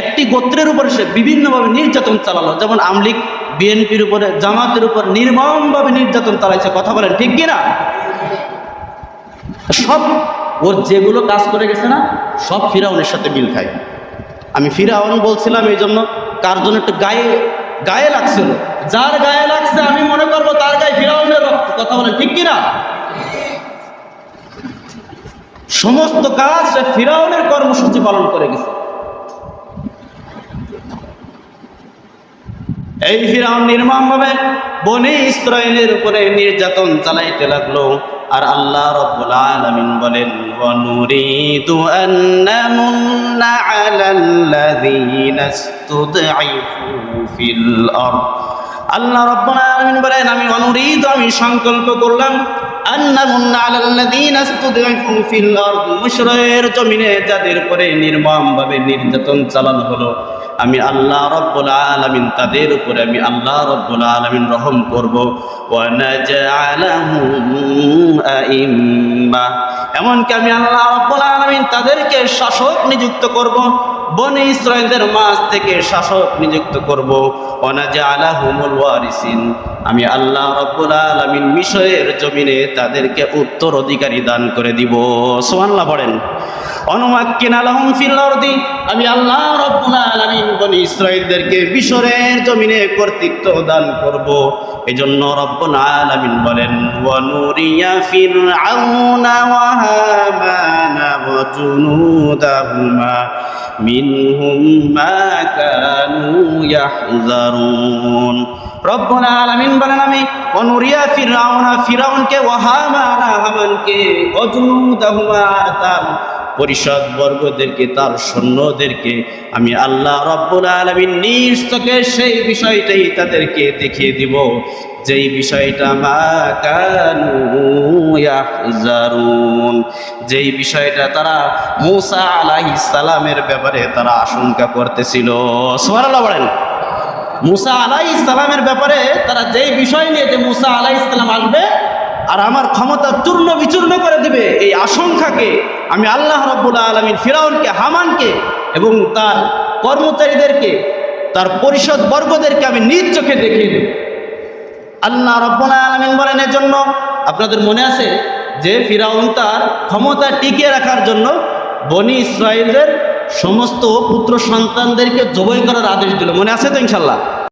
একটি গোত্রের উপরে সে বিভিন্নভাবে নির্যাতন চালালো। যেমন আমলিক, বিএনপির উপরে, জামাতের উপর নির্মমভাবে নির্যাতন চালাইছে। কথা বলেন ঠিক কিনা? সব ওর যেগুলো কাজ করে গেছে না, সব ফিরাউনের সাথে মিল খায়। আমি ফিরাউন বলছিলাম এই জন্য, কার জন্য একটু গায়ে গায়ে লাগছিল? যার গায়ে লাগছে আমি মনে করব তার গায়ে ফিরাউনের রক্ত। কথা বলেন ঠিক কিনা? সমস্ত কাজ ফিরাউনের কর্মসূচি পালন করে গেছে। এই ফিরাউন নির্মমভাবে বনে ইসরায়েলের উপরে নির্যাতন চালাইতে লাগল। আর আল্লাহ রব্বুল আলামিন বলেন ওয়ানুরিদু আন নামুন্না আলাল্লাযীনা ইসতুদঈফু ফিল আরদ। আল্লাহ রব্বুল আলামিন বলেন, আমি অনুরিদ আমি সংকল্প করলাম আন্নামুন্না আলাল্লাযীনা ইসতুদঈফু ফিল আরদ। মিশরের জমিনে যাদের উপরে নির্মমভাবে নির্যাতন চালানো হলো আমি আল্লাহ রব্বুল আলামিন, তাদের উপরে আমি আল্লাহ রব্বুল আলামিন রহম করব। এমনকি আমি আল্লাহ রব্বুল আলামিন তাদেরকে শাসক নিযুক্ত করব। বনে ইসরায়েলদের মাঝ থেকে শাসক নিযুক্ত করব। ওয়ানাজআলাহুমুল ওয়ারিসিন। আমি আল্লাহ রব্বুল আলামিন মিশরের জমিনে তাদেরকে উত্তর অধিকারী দান করে দিব। সুবহানাল্লাহ পড়েন। অনুমাক্কিন আলহম ফিল আরদি। আমি আল্লাহ রব্বুল আলামিন বনি ইসরাইলদেরকে মিশরের জমিনে কর্তৃত্ব দান করব। এজন্য রব্বুল আলামিন বলেন ওয়া নুরিয়া ফিরআউনা ওয়া হামানা ওয়া জুনুদাহুমা মিনহুম মা কানু ইয়াহজারুন। রব্বুল আলামিন বলেন আমি অনুরিয়া ফিরআউনা ফিরাউনকে ওয়া হামানা হামানকে ওয়া জুনুদাহুমা তার পরিষদ বর্গদেরকে, তার সৈন্যদেরকে, আমি আল্লাহ রব্বুল আলমিন নিজ চোখে সেই বিষয়টাই তাদেরকে দেখিয়ে দিব, যেই বিষয়টা মা কানু যেই বিষয়টা তারা মুসা আলাইহিস সালামের ব্যাপারে তারা আশঙ্কা করতেছিল। সুবহানাল্লাহ বলেন, মুসা আলাই ইসলামের ব্যাপারে তারা যেই বিষয় নিয়ে যে মুসা আলাই ইসলাম আসবে আর আমার ক্ষমতা চূর্ণ বিচূর্ণ করে দিবে এই আশঙ্কাকে আমি আল্লাহ রব্বুল আলমিন ফিরাউনকে, হামানকে এবং তার কর্মচারীদেরকে, তার পরিষদ বর্গদেরকে আমি নিজ চোখে দেখিয়ে দেব। আল্লাহ রব্বুল আলমিন বলেন জন্য আপনাদের মনে আছে যে ফিরাউন তার ক্ষমতা টিকিয়ে রাখার জন্য বনি ইসরায়েলদের সমস্ত পুত্র সন্তানদেরকে জবই করার আদেশ দিল। মনে আছে তো ইনশাল্লাহ?